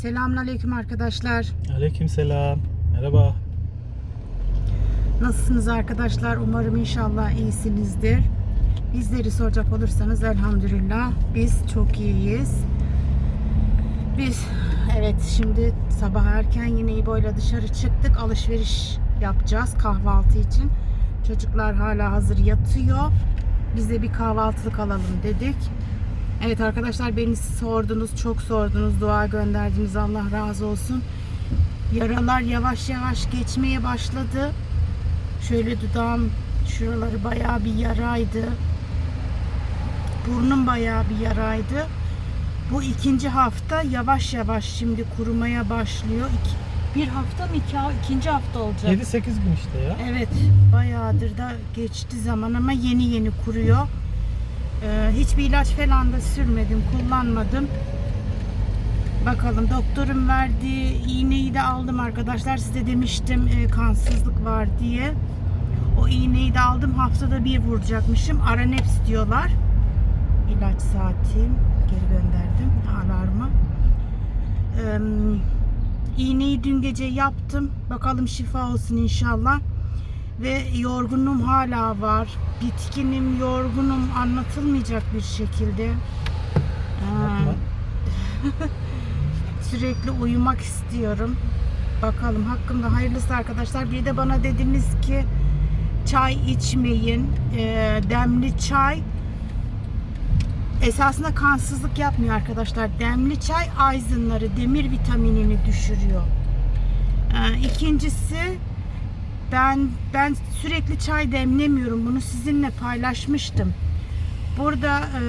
Selamünaleyküm arkadaşlar. Aleykümselam. Merhaba. Nasılsınız arkadaşlar? Umarım inşallah iyisinizdir. Bizleri soracak olursanız elhamdülillah biz çok iyiyiz. Biz evet şimdi sabah erken yine İbo'yla dışarı çıktık. Alışveriş yapacağız kahvaltı için. Çocuklar hala hazır yatıyor. Biz de bir kahvaltılık alalım dedik. Evet arkadaşlar beni sordunuz, çok sordunuz, dua gönderdiniz. Allah razı olsun. Yaralar yavaş yavaş geçmeye başladı. Şöyle dudağım şuraları bayağı bir yaraydı. Burnum bayağı bir yaraydı. Bu ikinci hafta yavaş yavaş şimdi kurumaya başlıyor. İki, bir hafta mı iki, ikinci hafta olacak. 7-8 gün işte ya. Evet, bayağıdır da geçti zaman ama yeni yeni kuruyor. Ee, hiçbir ilaç falan da sürmedim, kullanmadım. Bakalım doktorun verdiği iğneyi de aldım arkadaşlar. Size demiştim e, kansızlık var diye. O iğneyi de aldım. Haftada bir vuracakmışım. Araneps diyorlar. İlaç saatim. Geri gönderdim alarmı. Ee, iğneyi dün gece yaptım. Bakalım şifa olsun inşallah. Ve yorgunluğum hala var. Bitkinim, yorgunum anlatılmayacak bir şekilde. Sürekli uyumak istiyorum. Bakalım hakkımda hayırlısı arkadaşlar. Bir de bana dediniz ki çay içmeyin. Ee, demli çay esasında kansızlık yapmıyor arkadaşlar. Demli çay aydınları, demir vitaminini düşürüyor. Ee, ikincisi ben ben sürekli çay demlemiyorum. Bunu sizinle paylaşmıştım. Burada e,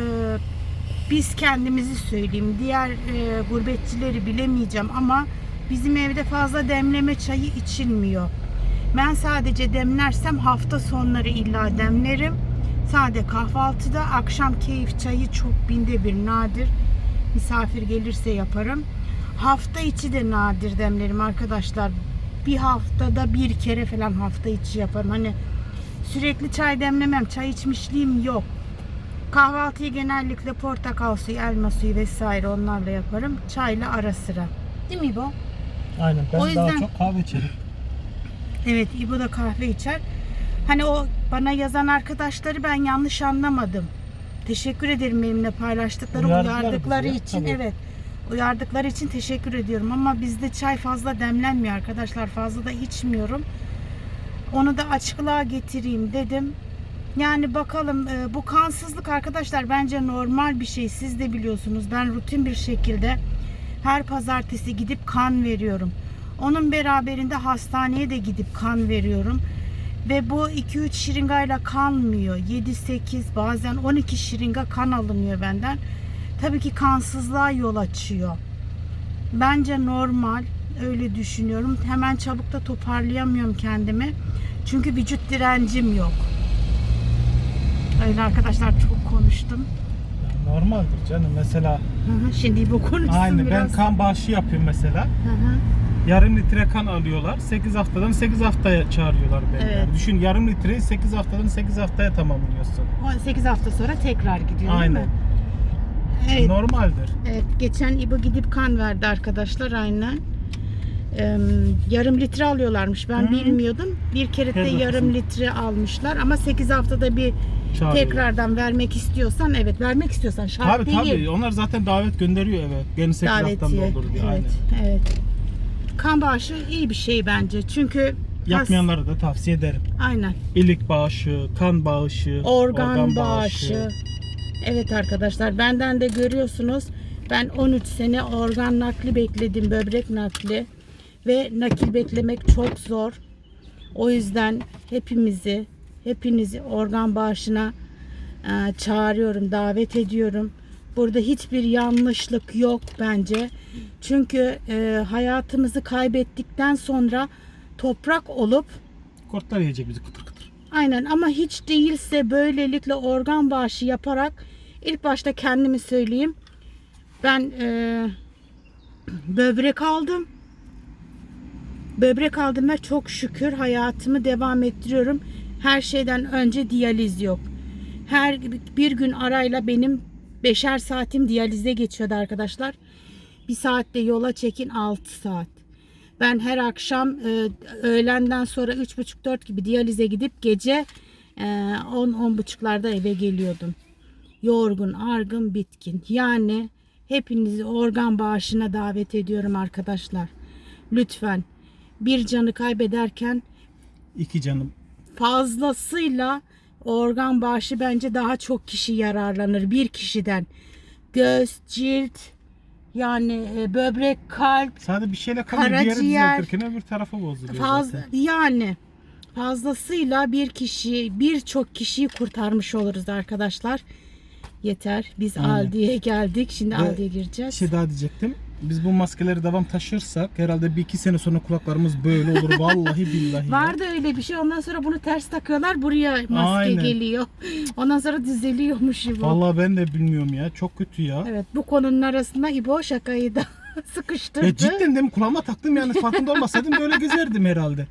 biz kendimizi söyleyeyim. Diğer e, gurbetçileri bilemeyeceğim ama bizim evde fazla demleme çayı içilmiyor. Ben sadece demlersem hafta sonları illa demlerim. Sade kahvaltıda akşam keyif çayı çok binde bir nadir. Misafir gelirse yaparım. Hafta içi de nadir demlerim arkadaşlar. Bir haftada bir kere falan hafta içi yaparım. Hani sürekli çay demlemem. Çay içmişliğim yok. Kahvaltıyı genellikle portakal suyu, elma suyu vesaire onlarla yaparım. Çayla ara sıra. Değil mi bu? Aynen. Ben O daha yüzden- çok kahve içerim. Evet İbo da kahve içer. Hani o bana yazan arkadaşları ben yanlış anlamadım. Teşekkür ederim benimle paylaştıkları, uyardıkları ya, için. tabii. Evet. Uyardıkları için teşekkür ediyorum ama bizde çay fazla demlenmiyor arkadaşlar. Fazla da içmiyorum. Onu da açıklığa getireyim dedim. Yani bakalım e, bu kansızlık arkadaşlar bence normal bir şey. Siz de biliyorsunuz. Ben rutin bir şekilde her pazartesi gidip kan veriyorum. Onun beraberinde hastaneye de gidip kan veriyorum. Ve bu 2-3 şırıngayla kalmıyor. 7-8 bazen 12 şırınga kan alınıyor benden. Tabii ki kansızlığa yol açıyor. Bence normal. Öyle düşünüyorum. Hemen çabuk da toparlayamıyorum kendimi. Çünkü vücut direncim yok. Öyle arkadaşlar çok konuştum. Yani normaldir canım. Mesela Hı hı, Şimdi bu konuşsun aynı ben biraz. kan bağışı yapıyorum mesela. Hı hı. Yarım litre kan alıyorlar. 8 haftadan 8 haftaya çağırıyorlar beni. Evet. Yani düşün yarım litreyi 8 haftadan 8 haftaya tamamlıyorsun. 18 hafta sonra tekrar gidiyor Aynen. değil mi? Evet, Normaldir. evet. Geçen İbo gidip kan verdi arkadaşlar aynen. Ee, yarım litre alıyorlarmış. Ben Hı. bilmiyordum. Bir kere de Pardon yarım litre almışlar. Ama 8 haftada bir Çağırıyorlar. tekrardan vermek istiyorsan evet vermek istiyorsan şart Tabii değil. tabii. Onlar zaten davet gönderiyor eve. Beni 8 haftan Davetiye. doldur diye. Evet, Aynen. evet. Kan bağışı iyi bir şey bence. Çünkü Yapmayanlara da tavsiye ederim. aynen. İlik bağışı, kan bağışı, organ, bağışı. Evet arkadaşlar benden de görüyorsunuz. Ben 13 sene organ nakli bekledim, böbrek nakli ve nakil beklemek çok zor. O yüzden hepimizi, hepinizi organ bağışına e, çağırıyorum, davet ediyorum. Burada hiçbir yanlışlık yok bence. Çünkü e, hayatımızı kaybettikten sonra toprak olup Kurtlar yiyecek bizi kıtır kıtır. Aynen ama hiç değilse böylelikle organ bağışı yaparak ilk başta kendimi söyleyeyim. Ben e, böbrek aldım. Böbrek aldım ve çok şükür hayatımı devam ettiriyorum. Her şeyden önce diyaliz yok. Her bir gün arayla benim beşer saatim diyalize geçiyordu arkadaşlar. Bir saatte yola çekin 6 saat. Ben her akşam e, öğlenden sonra 3.30-4 gibi diyalize gidip gece e, 10-10.30'larda eve geliyordum. Yorgun, argın, bitkin. Yani hepinizi organ bağışına davet ediyorum arkadaşlar. Lütfen bir canı kaybederken İki canım. fazlasıyla organ bağışı bence daha çok kişi yararlanır bir kişiden. Göz, cilt, yani e, böbrek, kalp, Sadece bir şeyle yeri Karaciğer. düzeltirken öbür tarafı bozuluyor faz zaten. yani fazlasıyla bir kişi, birçok kişiyi kurtarmış oluruz arkadaşlar. Yeter. Biz Aynen. Aldi'ye geldik. Şimdi Ve Aldi'ye Bir gireceğiz. şey daha diyecektim. Biz bu maskeleri devam taşırsak herhalde bir iki sene sonra kulaklarımız böyle olur. Vallahi billahi. ya. Vardı öyle bir şey. Ondan sonra bunu ters takıyorlar. Buraya maske Aynen. geliyor. Ondan sonra düzeliyormuş bu. Vallahi ben de bilmiyorum ya. Çok kötü ya. Evet bu konunun arasında İbo şakayı da sıkıştırdı. Ya cidden de mi kulağıma taktım yani farkında olmasaydım böyle gezerdim herhalde.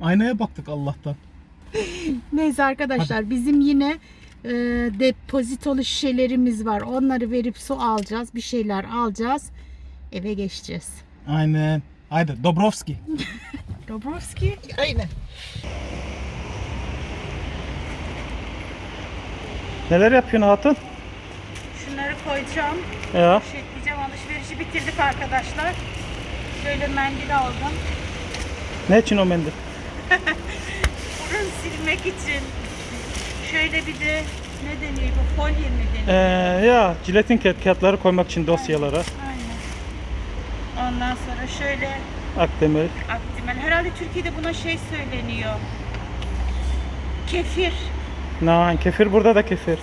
Aynaya baktık Allah'tan. Neyse arkadaşlar bizim yine e, depozitolu şişelerimiz var. Onları verip su alacağız. Bir şeyler alacağız. Eve geçeceğiz. Aynen. Haydi Dobrovski. Dobrovski. Aynen. Neler yapıyorsun hatun? Şunları koyacağım. Ya. Poşetleyeceğim. Alışverişi bitirdik arkadaşlar. Şöyle mendil aldım. Ne için o mendil? Burun silmek için. Şöyle bir de ne deniyor bu folye mi Ee, deniyor? ya jiletin kağıt- kağıtları koymak için dosyalara. Aynen. Ondan sonra şöyle Akdemir. Aktimel. Herhalde Türkiye'de buna şey söyleniyor. Kefir. Na, kefir burada da kefir.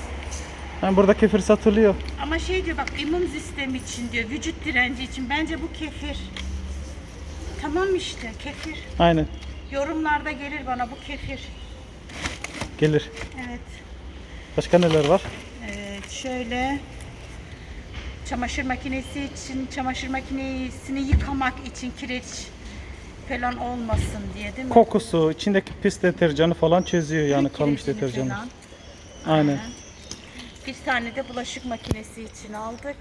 Ha, burada kefir satılıyor. Ama şey diyor bak immün sistemi için diyor. Vücut direnci için. Bence bu kefir. Tamam işte kefir. Aynen. Yorumlarda gelir bana bu kefir. Gelir. Evet. Başka neler var? Evet şöyle çamaşır makinesi için çamaşır makinesini yıkamak için kireç falan olmasın diye değil mi? Kokusu, içindeki pis deterjanı falan çözüyor yani kalmış Kirecini deterjanı. falan. Aynen. Bir tane de bulaşık makinesi için aldık.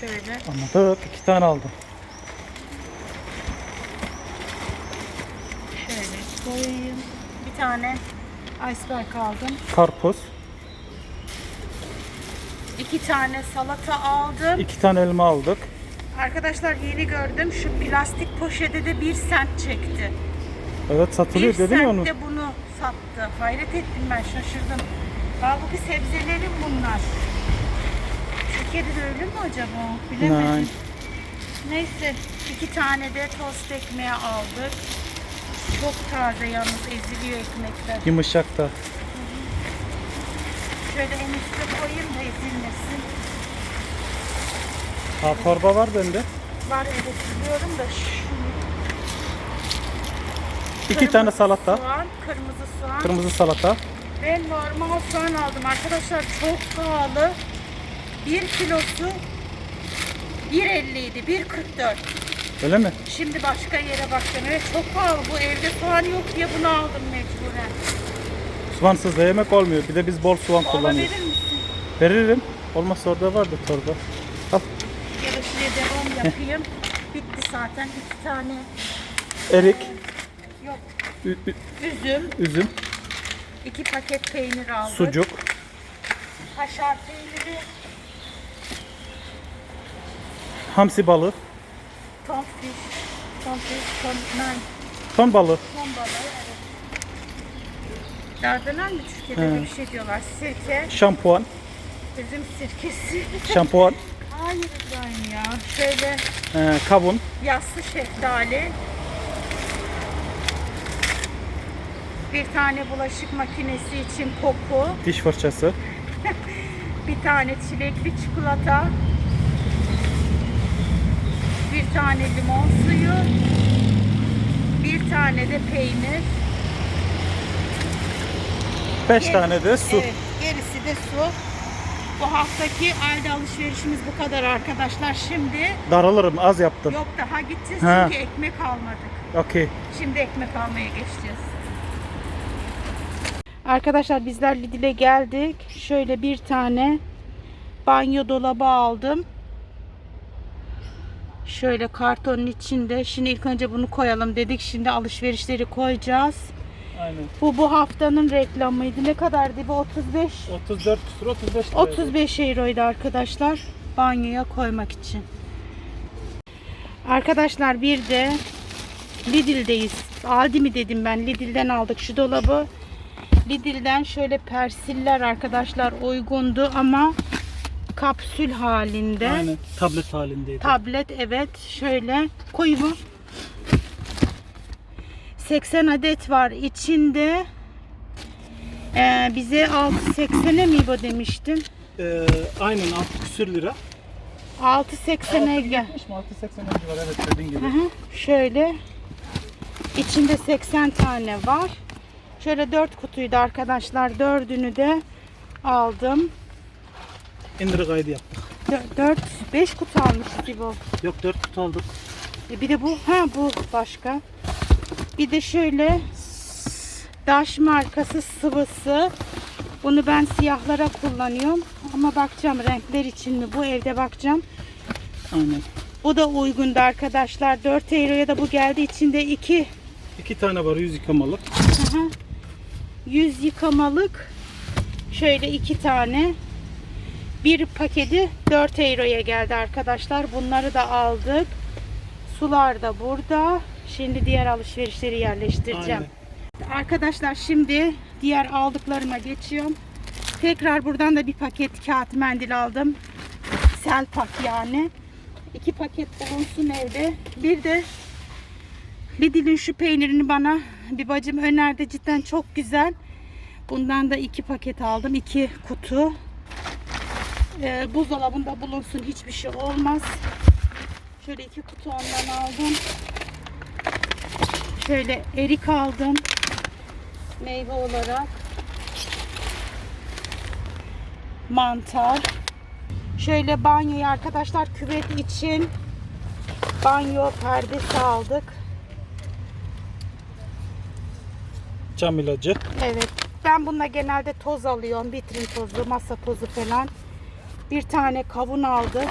Şöyle. Anladık. iki tane aldım. Şöyle koyayım. Bir tane iceberg aldım. Karpuz. İki tane salata aldım. iki tane elma aldık. Arkadaşlar yeni gördüm. Şu plastik poşete de bir sent çekti. Evet satılıyor bir dedim ya onu. sent de bunu sattı. Hayret ettim ben şaşırdım. Halbuki sebzelerim bunlar. Türkiye'de de öyle mi acaba? Bilemedim. Nein. Neyse iki tane de tost ekmeği aldık. Çok taze yalnız eziliyor ekmekler. Yumuşak da. Şöyle en üstte koyayım da ezilmesin. Ha, torba var bende. Var evet biliyorum da şu İki tane salata. soğan, kırmızı soğan. Kırmızı salata. Ben normal soğan aldım arkadaşlar çok pahalı. 1 kilosu 1.50 idi 1.44. Öyle mi? Şimdi başka yere bakacağım. Evet çok pahalı bu evde soğan yok diye bunu aldım mecburen. Soğansız da yemek olmuyor. Bir de biz bol soğan Ona kullanıyoruz. verir misin? Veririm. Olmazsa orada vardı torba. Al. Ya da şuraya devam yapayım. Bitti zaten iki tane Erik, yok ü- ü- üzüm, üzüm, iki paket peynir aldık. sucuk, Kaşar peyniri, hamsi balığı, ton fiş, ton fiş, ton, nine. ton balığı. Son balığı, evet. Dardanel mi Türkiye'de He. bir şey diyorlar. Sirke, şampuan, üzüm sirkesi. şampuan, Hayır İbrahim ya. Şöyle e, kavun, yassı şeftali. Bir tane bulaşık makinesi için koku. diş fırçası, Bir tane çilekli çikolata. Bir tane limon suyu. Bir tane de peynir. 5 Gerisi- tane de su. Evet, gerisi de su. Bu haftaki ayda alışverişimiz bu kadar arkadaşlar. Şimdi Daralırım az yaptım. yok daha gideceğiz Ha. çünkü ekmek almadık. Okey. Şimdi ekmek almaya geçeceğiz. Arkadaşlar bizler Lidl'e geldik. Şöyle bir tane banyo dolabı aldım. Şöyle kartonun içinde. Şimdi ilk önce bunu koyalım dedik. Şimdi alışverişleri koyacağız. Aynen. Bu bu haftanın reklamıydı. Ne kadardı bu? 35 34 küsur 35 liraydı. 35 euroydu arkadaşlar. Banyoya koymak için. Arkadaşlar bir de Lidl'deyiz. Aldi mi dedim ben. Lidl'den aldık şu dolabı. Lidl'den şöyle persiller arkadaşlar uygundu ama kapsül halinde. Aynen. Tablet halindeydi. Tablet evet şöyle koyu mu? 80 adet var içinde. Ee, bize 6.80'e mi bu demiştin? Ee, aynen 6 küsür lira. 6.80'e gel. 60 mı 680 önce var evet dediğin gibi. Hı hı. Şöyle içinde 80 tane var. Şöyle 4 kutuydu arkadaşlar. Dördünü de aldım. İndirim kaydı yaptık. 4 5 kutu almışız gibi. Yok 4 kutu aldık. E Bir de bu, ha bu başka. Bir de şöyle Daş markası sıvısı. Bunu ben siyahlara kullanıyorum. Ama bakacağım renkler için mi? Bu evde bakacağım. Aynen. Bu da uygundu arkadaşlar. 4 euroya da bu geldi. İçinde 2 İki tane var yüz yıkamalık. yüz yıkamalık. Şöyle iki tane. Bir paketi 4 euroya geldi arkadaşlar. Bunları da aldık. Sular da burada. Şimdi diğer alışverişleri yerleştireceğim. Arkadaşlar şimdi diğer aldıklarıma geçiyorum. Tekrar buradan da bir paket kağıt mendil aldım. Selpak yani. İki paket bulunsun evde. Bir de Lidl'in şu peynirini bana bir bacım önerdi. Cidden çok güzel. Bundan da iki paket aldım. iki kutu. Ee, buzdolabında bulunsun. Hiçbir şey olmaz. Şöyle iki kutu ondan aldım. Şöyle erik aldım. Meyve olarak. Mantar. Şöyle banyoya arkadaşlar küvet için banyo perdesi aldık. Cam ilacı. Evet. Ben bununla genelde toz alıyorum. Vitrin tozu, masa tozu falan. Bir tane kavun aldık.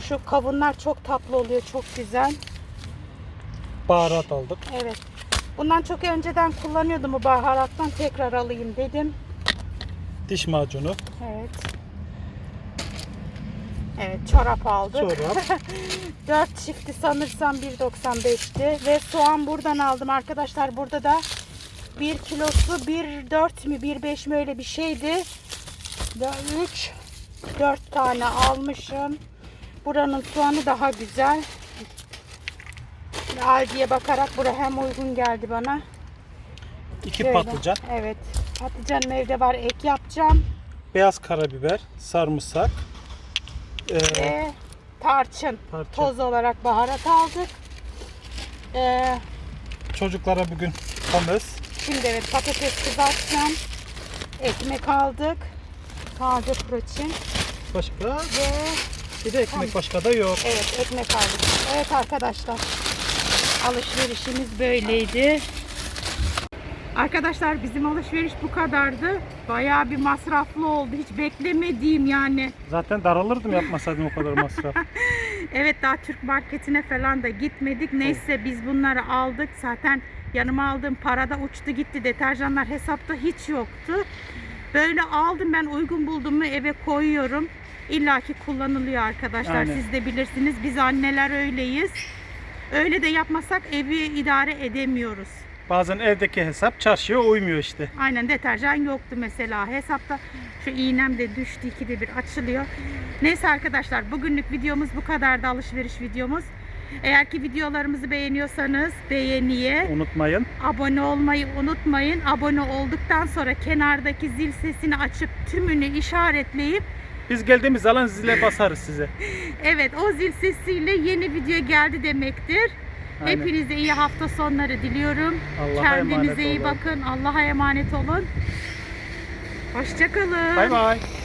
Şu kavunlar çok tatlı oluyor. Çok güzel. Baharat aldık. Evet. Bundan çok önceden kullanıyordum bu baharattan. Tekrar alayım dedim. Diş macunu. Evet. Evet çorap aldık. Çorap. 4 çifti sanırsam 1.95'ti. Ve soğan buradan aldım arkadaşlar. Burada da 1 kilosu 1.4 mi 1.5 mi öyle bir şeydi. 3 4 tane almışım. Buranın soğanı daha güzel. Aldi'ye bakarak bura hem uygun geldi bana. iki Şöyle. patlıcan. Evet. Patlıcanım evde var. Ek yapacağım. Beyaz karabiber. Sarımsak. Ee, Ve tarçın. Tarçın. Toz olarak baharat aldık. Ee, çocuklara bugün hummus. şimdi evet patates kızartacağım. Ekmek aldık. Taze protein. Başka Ve bir de ekmek başka da yok. evet ekmek aldık. Evet arkadaşlar. Alışverişimiz böyleydi. Arkadaşlar bizim alışveriş bu kadardı. Bayağı bir masraflı oldu. Hiç beklemediğim yani. Zaten daralırdım yapmasaydım o kadar masraf. Evet daha Türk marketine falan da gitmedik. Neyse biz bunları aldık. Zaten yanıma aldığım para da uçtu gitti. Deterjanlar hesapta hiç yoktu. Böyle aldım ben uygun buldum mu eve koyuyorum. İlla ki kullanılıyor arkadaşlar. Aynen. Siz de bilirsiniz. Biz anneler öyleyiz. Öyle de yapmasak evi idare edemiyoruz. Bazen evdeki hesap çarşıya uymuyor işte. Aynen deterjan yoktu mesela. Hesapta şu iğnem de düştü ikide bir açılıyor. Neyse arkadaşlar bugünlük videomuz bu kadardı alışveriş videomuz. Eğer ki videolarımızı beğeniyorsanız beğeniye, Unutmayın. abone olmayı unutmayın. Abone olduktan sonra kenardaki zil sesini açıp tümünü işaretleyip Biz geldiğimiz zaman zile basarız size. evet o zil sesiyle yeni video geldi demektir. Aynen. Hepinize iyi hafta sonları diliyorum. Allah'a Kendinize iyi olun. bakın. Allah'a emanet olun. Hoşçakalın. Bay bay.